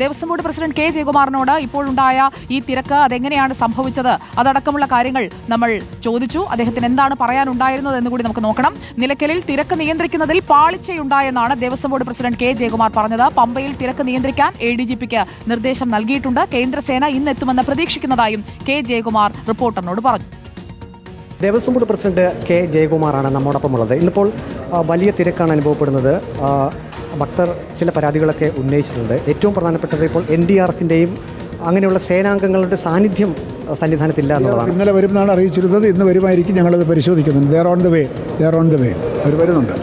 Devaswom board president K ജയകുമാറിനോട് ഇപ്പോഴുണ്ടായ ഈ തിരക്ക് അതെങ്ങനെയാണ് സംഭവിച്ചത്? അതടക്കമുള്ള കാര്യങ്ങൾ നമ്മൾ ചോദിച്ചു. അദ്ദേഹത്തിന് എന്താണ് പറയാനുണ്ടായിരുന്നത് എന്ന് കൂടി നമുക്ക് നോക്കണം. നിലയ്ക്കലിൽ തിരക്ക് നിയന്ത്രിക്കുന്നതിൽ പാളിച്ചയുണ്ടായെന്നാണ് Devaswom board president K Jayakumar പറഞ്ഞത്. പമ്പയിൽ തിരക്ക് നിയന്ത്രിക്കാൻ എ ഡി ജി പിക്ക് നിർദ്ദേശം നൽകിയിട്ടുണ്ട്. കേന്ദ്രസേന ഇന്നെത്തുമെന്ന് പ്രതീക്ഷിക്കുന്നതായും കെ ജയകുമാർ റിപ്പോർട്ടറിനോട് പറഞ്ഞു. ദേവസ്വം ബോർഡ് പ്രസിഡന്റ് കെ ജയകുമാറാണ് നമ്മോടൊപ്പം ഉള്ളത് ഇന്നിപ്പോൾ വലിയ തിരക്കാണ് അനുഭവപ്പെടുന്നത്. ഭക്തർ ചില പരാതികളൊക്കെ ഉന്നയിച്ചിട്ടുണ്ട്. ഏറ്റവും പ്രധാനപ്പെട്ടത് ഇപ്പോൾ എൻ ഡി ആർ എഫിന്റെയും അങ്ങനെയുള്ള സേനാംഗങ്ങളുടെ സാന്നിധ്യം സന്നിധാനത്തില്ല എന്നുള്ളതാണ്. ഇന്നലെ വരുമെന്നാണ് അറിയിച്ചിരുന്നത്. ഇന്ന് വരുമായിരിക്കും ഞങ്ങളത് പരിശോധിക്കുന്നുണ്ട് they're on the way they're on the way അവർ വരുന്നുണ്ട്.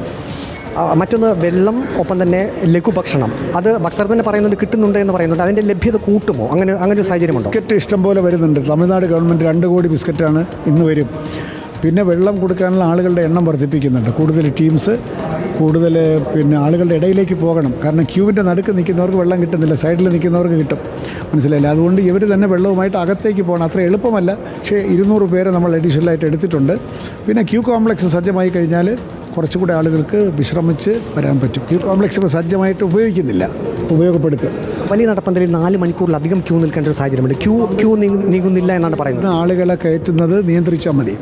മറ്റൊന്ന് വെള്ളം ഒപ്പം തന്നെ ലഘുഭക്ഷണം. അത് ഭക്തർ തന്നെ പറയുന്നുണ്ട് കിട്ടുന്നുണ്ട് എന്ന് പറയുന്നുണ്ട്. അതിന്റെ ലഭ്യത കൂട്ടുമോ? അങ്ങനെ അങ്ങനെ ഒരു സാഹചര്യമുണ്ടോ ബിസ്ക്കറ്റ് ഇഷ്ടം പോലെ വരുന്നുണ്ട്. തമിഴ്നാട് ഗവൺമെന്റ് രണ്ട് കോടി ബിസ്ക്കറ്റാണ് ഇന്ന് വരും. പിന്നെ വെള്ളം കൊടുക്കാനുള്ള ആളുകളുടെ എണ്ണം വർദ്ധിപ്പിക്കുന്നുണ്ട്. കൂടുതൽ ടീംസ് കൂടുതൽ പിന്നെ ആളുകളുടെ ഇടയിലേക്ക് പോകണം. കാരണം ക്യൂവിന്റെ നടുക്ക് നിൽക്കുന്നവർക്ക് വെള്ളം കിട്ടുന്നില്ല സൈഡിൽ നിൽക്കുന്നവർക്ക് കിട്ടും. മനസ്സിലായില്ല? അതുകൊണ്ട് ഇവർ തന്നെ വെള്ളവുമായിട്ട് അകത്തേക്ക് പോകണം. അത്ര എളുപ്പമല്ല. പക്ഷേ ഇരുന്നൂറ് പേരെ നമ്മൾ അഡീഷണലായിട്ട് എടുത്തിട്ടുണ്ട്. പിന്നെ ക്യൂ കോംപ്ലക്സ് സജ്ജമായി കഴിഞ്ഞാൽ കുറച്ചുകൂടെ ആളുകൾക്ക് വിശ്രമിച്ച് വരാൻ പറ്റും. ഈ കോംപ്ലക്സ് സജ്ജമായിട്ട് ഉപയോഗിക്കുന്നില്ല. ഉപയോഗപ്പെടുത്തുക. വലിയ നടപ്പന്തലിൽ നാല് മണിക്കൂറിലധികം ക്യൂ നിൽക്കേണ്ട ഒരു സാഹചര്യമുണ്ട്. ക്യൂ ക്യൂ നീങ്ങ- നീങ്ങുന്നില്ല എന്നാണ് പറയുന്നത്. ആളുകളെ കയറ്റുന്നത് നിയന്ത്രിച്ചാൽ മതി.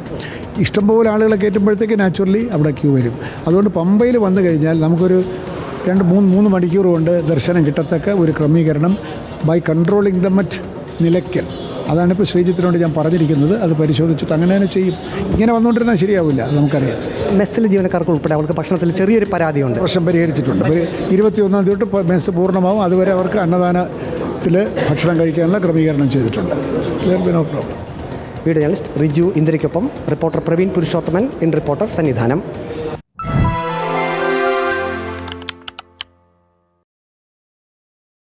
ഇഷ്ടംപോലെ ആളുകളെ കയറ്റുമ്പോഴത്തേക്ക് നാച്ചുറലി അവിടെ ക്യൂ വരും. അതുകൊണ്ട് പമ്പയിൽ വന്നു കഴിഞ്ഞാൽ നമുക്കൊരു രണ്ട് മൂന്ന് മൂന്ന് മണിക്കൂർ കൊണ്ട് ദർശനം കിട്ടത്തക്ക ഒരു ക്രമീകരണം ബൈ കൺട്രോളിംഗ് ദ മറ്റ് നിലയ്ക്കൽ. അതാണ് ഇപ്പോൾ ശ്രീജിത്തിനോട് ഞാൻ പറഞ്ഞിരിക്കുന്നത്. അത് പരിശോധിച്ചിട്ട് അങ്ങനെ തന്നെ ചെയ്യും. ഇങ്ങനെ വന്നുകൊണ്ടിരുന്നാൽ ശരിയാവില്ല. നമുക്കറിയാം. മെസ്സിലെ ജീവനക്കാർക്ക് ഉൾപ്പെടെ അവർക്ക് ഭക്ഷണത്തിൽ ചെറിയൊരു പരാതിയുണ്ട്. പ്രശ്നം പരിഹരിച്ചിട്ടുണ്ട്. ഒരു ഇരുപത്തിയൊന്നാം തീയതി തൊട്ട് മെസ്സ് പൂർണമാവും. അതുവരെ അവർക്ക് അന്നദാനത്തിൽ ഭക്ഷണം കഴിക്കാനുള്ള ക്രമീകരണം ചെയ്തിട്ടുണ്ട്. No problem video journalist Riju ഇന്ദിരയ്ക്കൊപ്പം. Reporter Praveen Purushothaman. In reporter Sannidhanam.